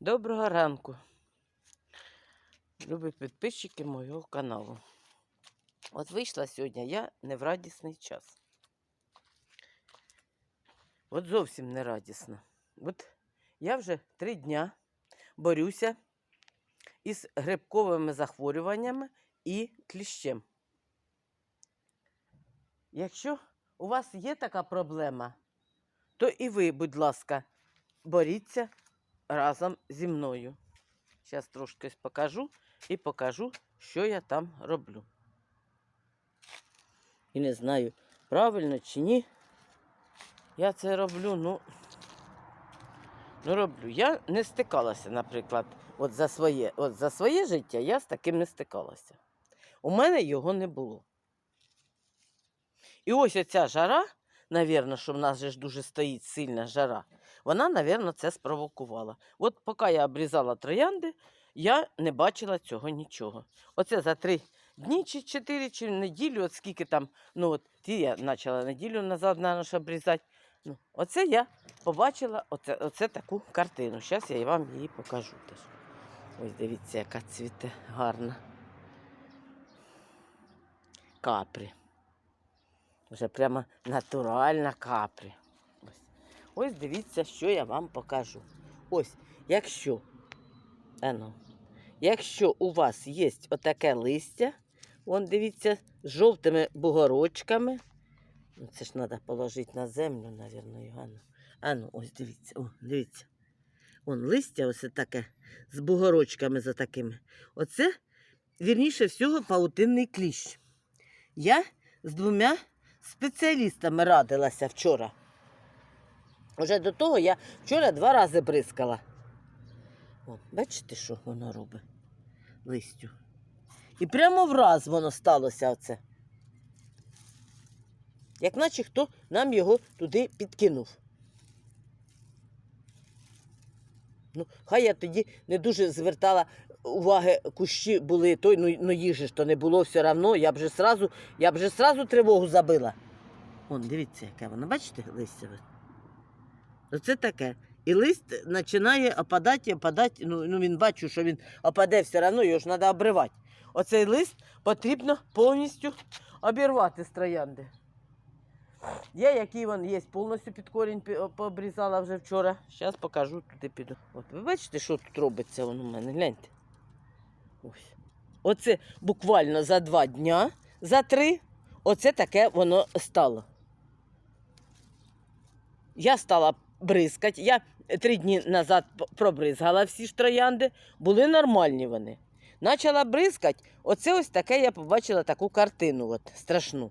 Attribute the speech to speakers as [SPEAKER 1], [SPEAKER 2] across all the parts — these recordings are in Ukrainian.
[SPEAKER 1] Доброго ранку, любі підписчики мого каналу. От вийшла сьогодні я не в радісний час. От зовсім не радісно. От я вже три дня борюся із грибковими захворюваннями і кліщем. Якщо у вас є така проблема, то і ви, будь ласка, боріться разом зі мною. Зараз трошки покажу і покажу, що я там роблю. І не знаю, правильно чи ні. Я це роблю, ну, ну роблю. Я не стикалася, наприклад, от за своє, от за своє життя я з таким не стикалася. У мене його не було. І ось оця жара, навірно, що в нас же ж дуже стоїть сильна жара, вона, навірно, це спровокувала. От поки я обрізала троянди, я не бачила цього нічого. Оце за три дні чи чотири, чи неділю, от скільки там, ну от ті я почала неділю назад на наш обрізати. Ну, оце я побачила оце, оце таку картину. Зараз я вам її покажу теж. Ось дивіться, яка цвіте гарна. Капрі. Вже прямо натуральна капрі. Ось. Дивіться, що я вам покажу. Ось, якщо, ано, якщо у вас є отаке листя, вон дивіться, з жовтими бугорочками. Ну, це ж треба положити на землю, мабуть, Йоганна. Ану, ось дивіться, о, дивіться. Вон листя ось таке з бугорочками за такими. Оце, вірніше всього, паутинний кліщ. Я з двома спеціалістами радилася вчора. Уже до того я вчора два рази бризкала. О, бачите, що воно робить листю. І прямо враз воно сталося оце. Як наче хто нам його туди підкинув. Ну, хай я тоді не дуже звертала уваги, кущі були, той, ну, ну їжі ж то не було все одно, я б вже сразу, я б вже сразу тривогу забила. Вон, дивіться, яке воно, бачите, листя? Оце таке. І лист починає опадати, опадати. Ну, ну він бачу, що він опаде все одно, його ж треба обривати. Оцей лист потрібно повністю обірвати з троянди. Я, який він є, повністю під корінь пообрізала вже вчора. Зараз покажу, туди піду. От ви бачите, що тут робиться воно у мене? Гляньте. Ось. Оце буквально за два дня, за три, оце таке воно стало. Я стала бризкати. Я три дні назад пробризгала всі ж троянди, були нормальні вони. Почала бризкати, оце ось таке я побачила таку картину от, страшну.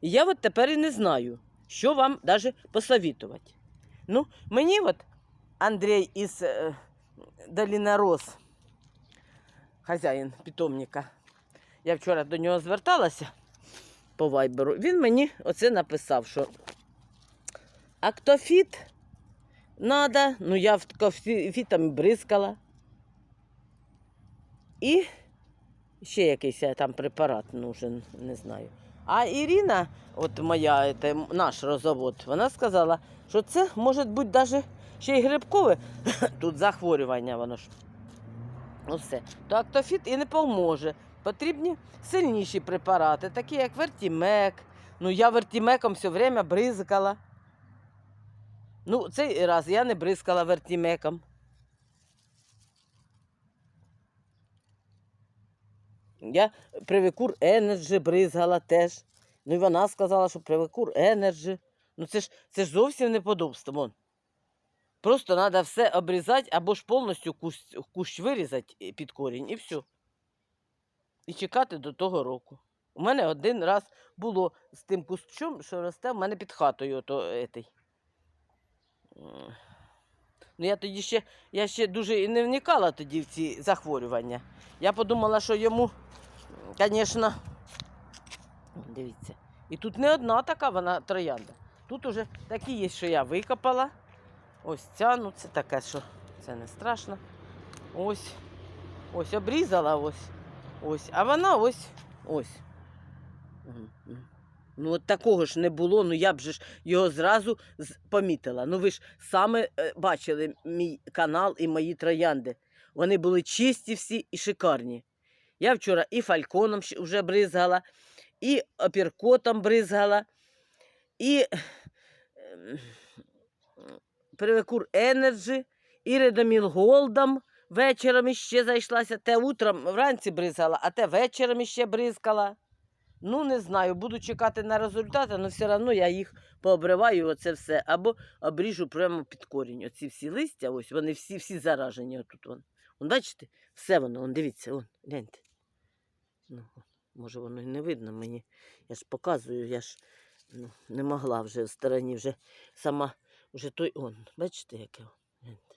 [SPEAKER 1] І я от тепер і не знаю, що вам навіть посовітувати. Ну, мені от Андрій із е, Доліна Рос, хазяїн питомника, я вчора до нього зверталася по вайберу, він мені оце написав, що актофіт надо, ну я актофітом бризкала. І ще якийсь е, там препарат нужен, не знаю. А Ірина, от моя, це наш розовод, вона сказала, що це може бути навіть ще й грибкове. Тут захворювання, воно ж. Ну все. То актофіт і не поможе. Потрібні сильніші препарати, такі як вертімек. Ну, я вертімеком все время бризкала. Ну, цей раз я не бризкала вертімеком. Я привикур Енерджі бризгала теж. Ну і вона сказала, що привикур Енерджі. Ну це ж, це ж зовсім неподобство. Вон. Просто треба все обрізати або ж повністю кущ, кущ вирізати під корінь і все. І чекати до того року. У мене один раз було з тим кущом, що росте в мене під хатою. Ото, етий. Ну, я тоді ще, я ще дуже і не вникала тоді в ці захворювання. Я подумала, що йому, звісно, дивіться. І тут не одна така вона троянда. Тут уже такі є, що я викопала. Ось ця, ну це таке, що це не страшно. Ось. Ось обрізала ось. Ось. А вона ось ось. Ну, от такого ж не було, ну я б же ж його зразу помітила. Ну ви ж саме е, бачили мій канал і мої троянди. Вони були чисті всі і шикарні. Я вчора і фальконом вже бризгала, і опіркотом бризгала, і ем, Привекур Енерджі, і Редоміл Голдом вечором іще зайшлася. Те утром вранці бризгала, а те вечором іще бризкала. Ну, не знаю, буду чекати на результати, але все одно я їх пообриваю, оце все, або обріжу прямо під корінь. Оці всі листя, ось вони всі, всі заражені. Отут вон. Вон, бачите, все воно, вон, дивіться, вон, гляньте. Ну, може, воно і не видно мені. Я ж показую, я ж ну, не могла вже в стороні, вже сама, вже той он. Бачите, яке? Гляньте.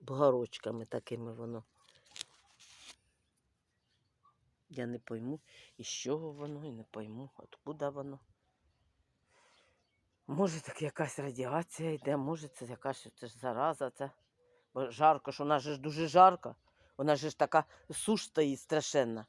[SPEAKER 1] Бугорочками такими воно. Я не пойму, із чого воно, і не пойму, откуда воно. Може, так якась радіація йде, може, це якась це ж зараза, це. Бо жарко, що вона ж дуже жарка. Вона ж така суш стоїть страшенна.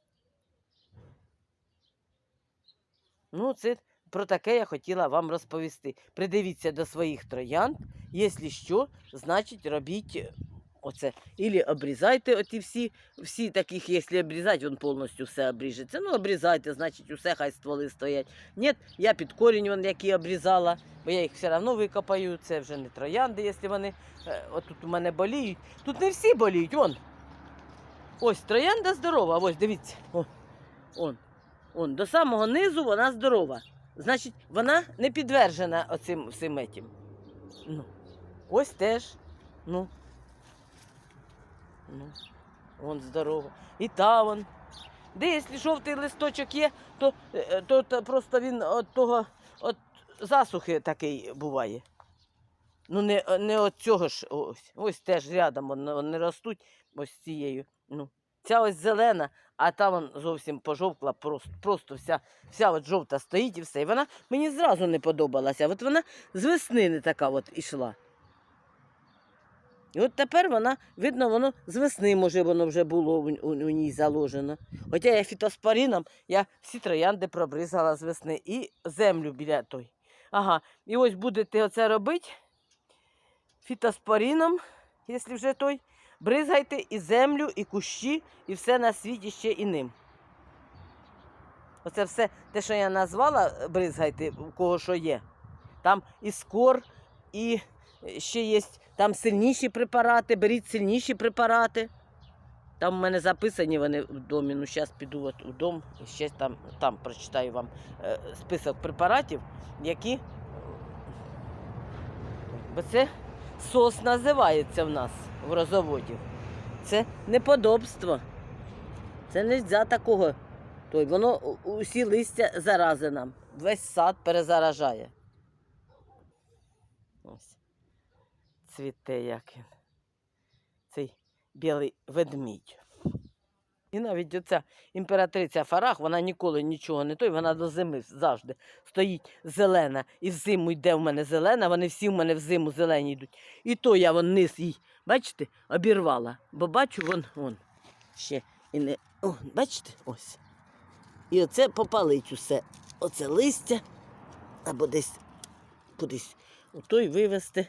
[SPEAKER 1] Ну, це про таке я хотіла вам розповісти. Придивіться до своїх троянд. Якщо що, значить робіть оце. Ілі обрізайте оті всі, всі таких, якщо обрізати, він повністю все обріжеться. Ну, обрізайте, значить, усе хай стволи стоять. Ні, я під корінь, вон, які обрізала, бо я їх все одно викопаю. Це вже не троянди, якщо вони е, отут у мене боліють. Тут не всі боліють, вон. Ось троянда здорова, ось дивіться. О, он, он, до самого низу вона здорова. Значить, вона не підтверджена оцим всім етім. Ну, ось теж. Ну. Ну, вон здорова. І та вон. Якщо жовтий листочок є, то, е, то, то просто він от того от засухи такий буває. Ну, не, не от цього ж ось. Ось теж рядом вони ростуть ось цією. Ну. Ця ось зелена, а та вон зовсім пожовкла, просто, просто вся, вся от жовта стоїть і все. І вона мені зразу не подобалася. От вона з весни не така от ішла. І от тепер вона, видно, воно з весни, може, воно вже було у, у, у ній заложено. Хоча я фітоспоріном, я всі троянди пробризала з весни і землю біля той. Ага, і ось будете оце робити фітоспоріном, якщо вже той, бризгайте і землю, і кущі, і все на світі ще і ним. Оце все те, що я назвала, бризгайте, у кого що є. Там і скор, і ще є там сильніші препарати, беріть сильніші препарати. Там в мене записані вони в домі. Ну, зараз піду от у дом і ще там, там прочитаю вам е, список препаратів, які. Бо це сос називається в нас в розоводі. Це неподобство. Це не можна такого. Той, воно усі листя зарази нам. Весь сад перезаражає. Ось. Цвіте як він. Цей білий ведмідь. І навіть оця імператриця Фарах, вона ніколи нічого не той, вона до зими завжди стоїть зелена. І взиму йде в мене зелена, вони всі в мене взиму зелені йдуть. І то я вон низ їй, бачите, обірвала. Бо бачу, вон, вон, ще і не. О, бачите, ось. І оце попалить усе. Оце листя, або десь кудись отой вивезти,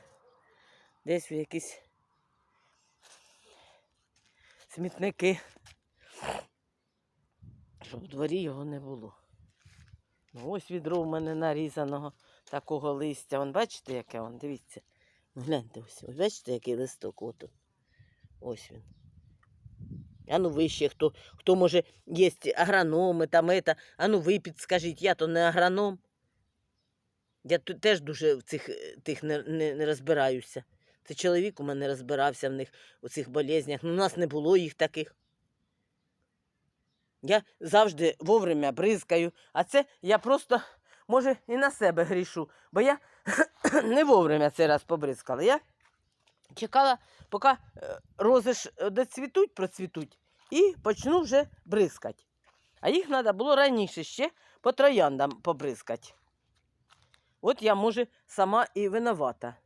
[SPEAKER 1] десь якісь смітники, щоб у дворі його не було. Ну, ось відро в мене нарізаного такого листя. Вон бачите, яке он, дивіться. Гляньте ось. Ось бачите, який листок ото. Ось він. А ну ви ще хто, хто може є агрономи, там это, а ну ви підскажіть, я то не агроном. Я теж дуже в цих е, тих не, не, не розбираюся. Це чоловік у мене розбирався в них у цих болезнях. Ну, у нас не було їх таких. Я завжди вовремя бризкаю, а це я просто, може, і на себе грішу, бо я не вовремя цей раз побризкала. Я чекала, поки е, рози е, доцвітуть, процвітуть, і почну вже бризкати. А їх треба було раніше ще по трояндам побризкати. От я, може, сама і винувата,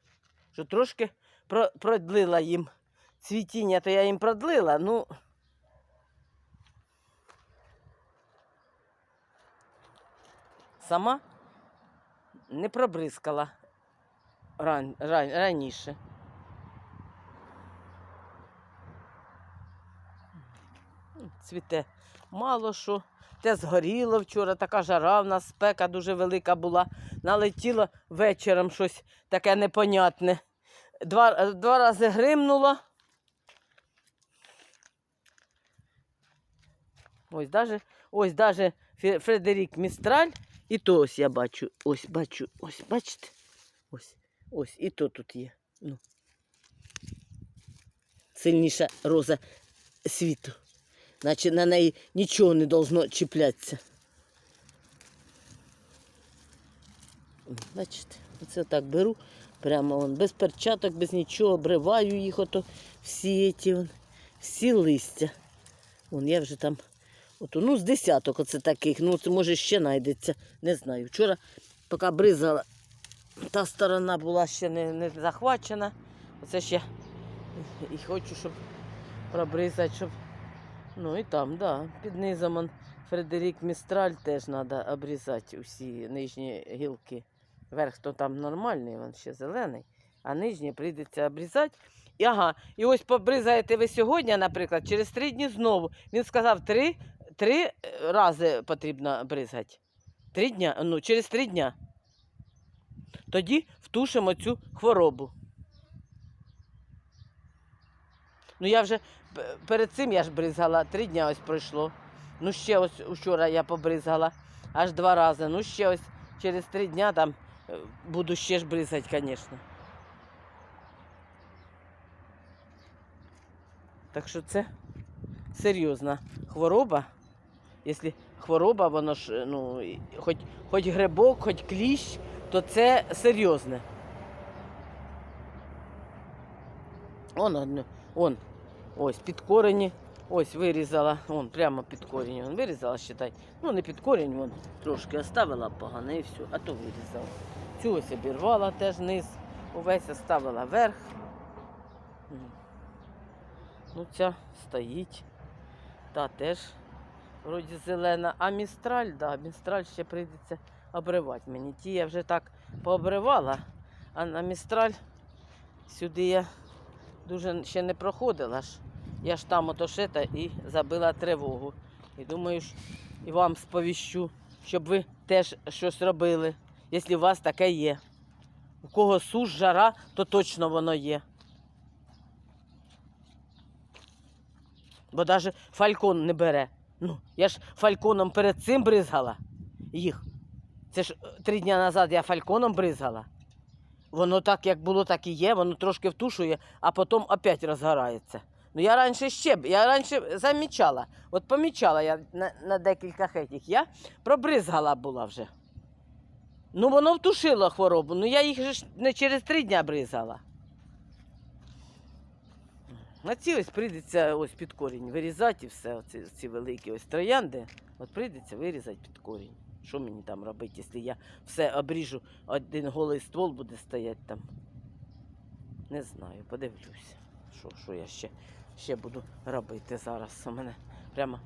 [SPEAKER 1] що трошки про- продлила їм цвітіння, то я їм продлила, ну. сама не пробризкала ран, ран, раніше. Цвіте мало що. Те згоріло вчора, така жара в нас спека дуже велика була. Налетіло вечором щось таке непонятне. Два, е, два рази гримнуло. Ось даже, ось даже Фредерік Містраль. І то ось я бачу. Ось бачу. Ось, бачите? Ось. Ось, і то тут є. Ну. Сильніша роза світу. Наче на неї нічого не должно чіплятися. Бачите, оце так беру, прямо вон, без перчаток, без нічого, обриваю їх, ото всі ті, вон, всі листя. Вон я вже там, ото, ну, з десяток оце таких, ну це може ще знайдеться, не знаю. Вчора, поки бризала, та сторона була ще не, не захвачена. Оце ще і хочу, щоб пробризати, щоб. Ну і там, да. Під низом он Фредерік Містраль теж треба обрізати усі нижні гілки. Верх то там нормальний, він ще зелений, а нижні прийдеться обрізати. І, ага, і ось побризаєте ви сьогодні, наприклад, через три дні знову. Він сказав, три, три е, рази потрібно бризати. Три дня, ну, через три дня. Тоді втушимо цю хворобу. Ну я вже перед цим я ж бризгала, три дня ось пройшло. Ну ще ось вчора я побризгала, аж два рази. Ну ще ось через три дня там буду ще ж бризати, звісно. Так що це серйозна хвороба. Якщо хвороба, воно ж, е, ну, хоч, хоч грибок, хоч кліщ, то це серйозне. Он, он, ось під корені, ось вирізала, он прямо під корінь, он вирізала, считай. Ну, не під корінь, вон трошки оставила погане і все, а то вирізала. Цю ось обірвала теж низ, увесь оставила верх. Ну, ця стоїть. Та теж вроді зелена. А містраль, да, містраль ще прийдеться обривати мені. Ті я вже так пообривала, а на містраль сюди я дуже ще не проходила ж. Я ж там ото шета і забила тривогу. І думаю, ж, і вам сповіщу, щоб ви теж щось робили, якщо у вас таке є. У кого суш, жара, то точно воно є. Бо навіть фалькон не бере. Ну, я ж фальконом перед цим бризгала їх. Це ж е, три дні назад я фальконом бризгала. Воно так, як було, так і є, воно трошки втушує, а потім опять розгорається. Ну я раніше ще я раніше замічала, от помічала я на, на декілька хетіх, я пробризгала була вже. Ну воно втушило хворобу, ну я їх ж не через три дня бризала. На ці ось прийдеться ось під корінь вирізати і все, оці, ці великі ось троянди, от прийдеться вирізати під корінь. Що мені там робити, якщо я все обріжу, один голий ствол буде стояти там. Не знаю, подивлюся, що, що я ще, ще буду робити зараз. У мене прямо.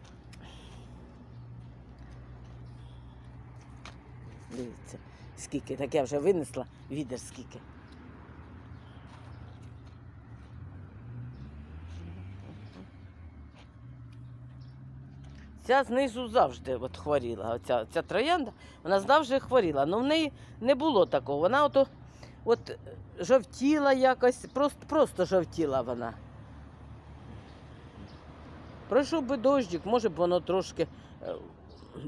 [SPEAKER 1] Дивіться, скільки, так я вже винесла, відер скільки. Ця знизу завжди от хворіла. Оця, ця троянда, вона завжди хворіла. але в неї не було такого. Вона ото, от жовтіла якось, просто, просто жовтіла вона. Пройшов би дощик, може б воно трошки е,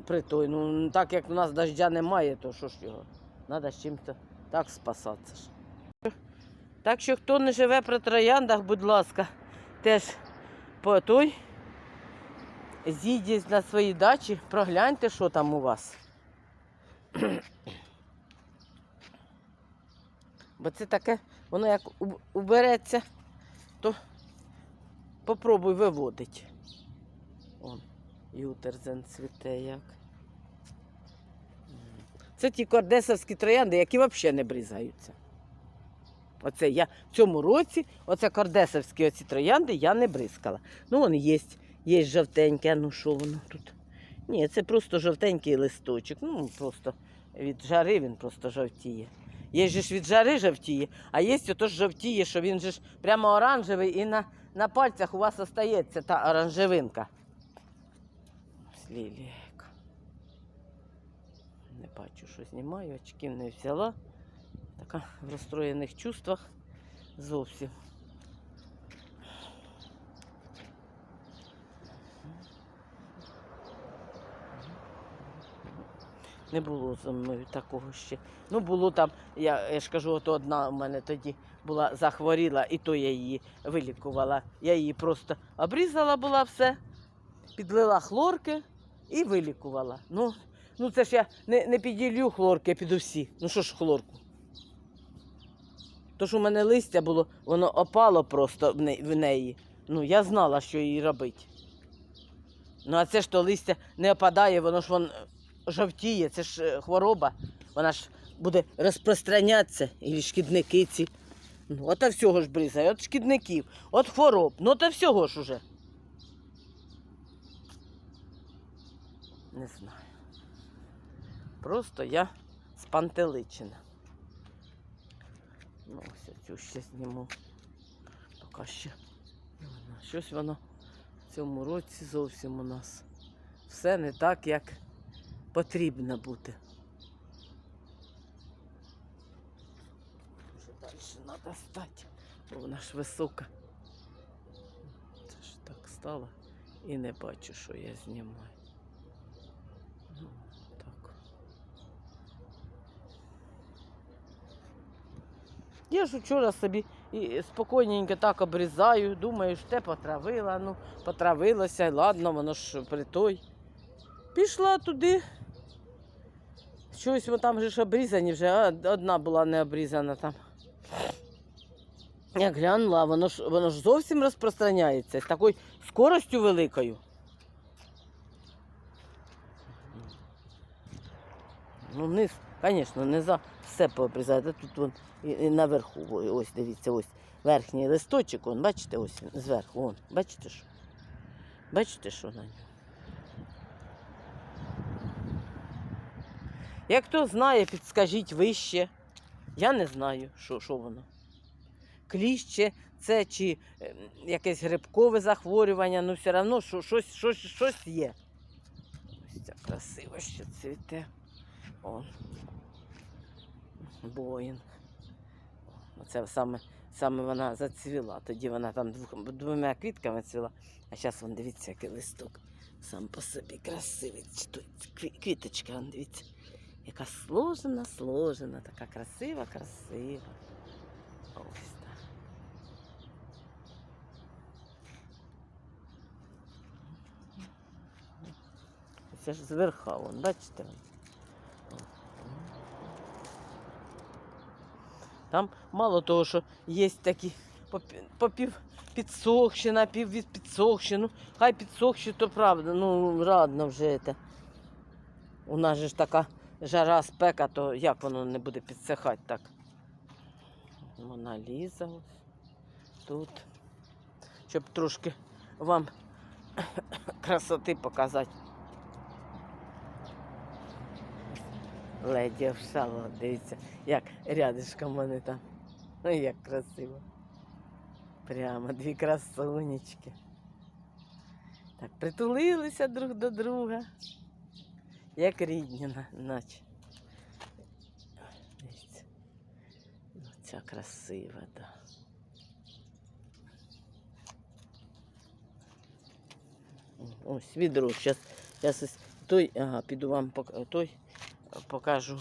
[SPEAKER 1] при. Ну, так як у нас дождя немає, то що ж його? Треба з чим-то так спасатися. Так що хто не живе при трояндах, будь ласка, теж по той. З'їдіть на свої дачі, прогляньте, що там у вас. Бо це таке, воно як убереться, то попробуй виводить. Он, ютерзен цвіте як. Це ті кордесовські троянди, які взагалі не брізаються. Оце я в цьому році, оце кордесовські оці троянди я не бризкала. Ну, вони є. Є жовтеньке, а ну що воно тут? Ні, це просто жовтенький листочок. Ну, просто від жари він просто жовтіє. Є ж від жари жовтіє, а є ото жовтіє, що він же ж прямо оранжевий і на, на пальцях у вас остається та оранжевинка. Лілійка. Не бачу, що знімаю, очків не взяла. Така в розстроєних чувствах зовсім. Не було зі мною такого ще. Ну, було там, я, я ж кажу, от одна у мене тоді була захворіла, і то я її вилікувала. Я її просто обрізала була все, підлила хлорки і вилікувала. Ну, ну це ж я не, не піділю хлорки під усі. Ну що ж хлорку? То, що у мене листя було, воно опало просто в не- в неї. Ну, я знала, що їй робити. Ну, а це ж то листя не опадає, воно ж вон жовтіє, це ж е, хвороба. Вона ж буде розпространятися, і шкідники ці. Ну, от всього ж бризає, от шкідників, от хвороб, ну то всього ж уже. Не знаю. Просто я спантеличена. Ну, ось цю ще зніму. Поки ще. Щось воно в цьому році зовсім у нас все не так, як потрібно бути. Вже далі треба стати, бо вона ж висока. Це ж так стало і не бачу, що я знімаю. Ну, так. Я ж вчора собі і спокійненько так обрізаю, думаю, що те потравила, ну, потравилося, ладно, воно ж при той. Пішла туди. Щось вон там же ж обрізані вже, а одна була не обрізана там. Я глянула, воно ж, воно ж зовсім розпространяється з такою скоростю великою. Ну, низ, звісно, не за все пообрізати. Тут вон і, наверху, ось дивіться, ось верхній листочок, вон, бачите, ось зверху, вон, бачите що? Бачите, що на ньому? Як хто знає, підскажіть вище. Я не знаю, що, що воно. Кліще це чи е, якесь грибкове захворювання, ну все одно що, щось, щось, щось є. Ось ця красиво ще цвіте. Он. Боїн. Оце саме, саме вона зацвіла. Тоді вона там двома квітками цвіла, а зараз вон дивіться, який листок. Сам по собі красивий. Квіточка, вон, дивіться. Яка сложена, сложена, така красива, красива. Ось так. Це ж зверха, вон, бачите? Там мало того, що є такі попів підсохші, напів від підсохші. Хай підсохші, то правда, ну радно вже це. У нас же ж така жара спека, то як воно не буде підсихати так? Мона Ліза тут. Щоб трошки вам красоти показати. Леді Овшалова, дивіться, як рядишком вони там. Ой, як красиво. Прямо дві красунечки. Так, притулилися друг до друга. Як рідні, наче. Дивіться. Ну, ця красива, так. Да. Ось відро. Зараз, зараз той, ага, піду вам той покажу.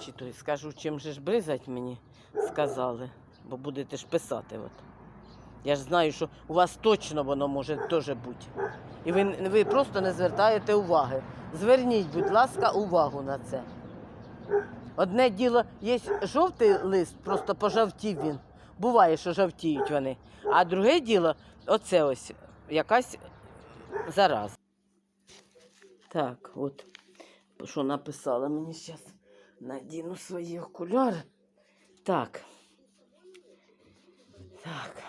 [SPEAKER 1] Чи той скажу, чим же ж бризать мені сказали, бо будете ж писати. От. Я ж знаю, що у вас точно воно може теж бути. І ви, ви просто не звертаєте уваги. Зверніть, будь ласка, увагу на це. Одне діло, є жовтий лист, просто пожовтів він. Буває, що жовтіють вони. А друге діло, оце ось якась зараза. Так, от що написала мені зараз. Надіну свої окуляри. Так. Так.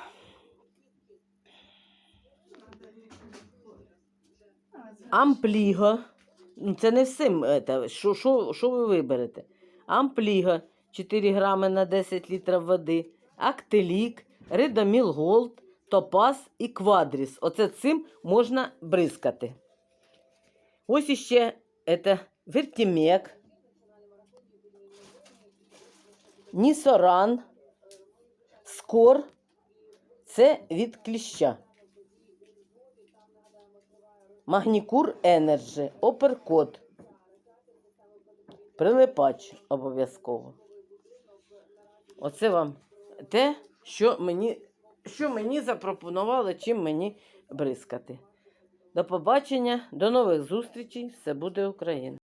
[SPEAKER 1] Ампліго Ну, Це не всім. Що, що, що ви виберете? Ампліга 4 грами на 10 літрів води, Актелік, Ридоміл Голд, Топаз і Квадріс. Оце цим можна бризкати. Ось іще це Вертімек, Нісоран, Скор. Це від кліща. Магнікур Енерджі, Оперкот. Прилипач обов'язково. Оце вам те, що мені, що мені запропонували, чим мені бризкати. До побачення, до нових зустрічей. Все буде Україна!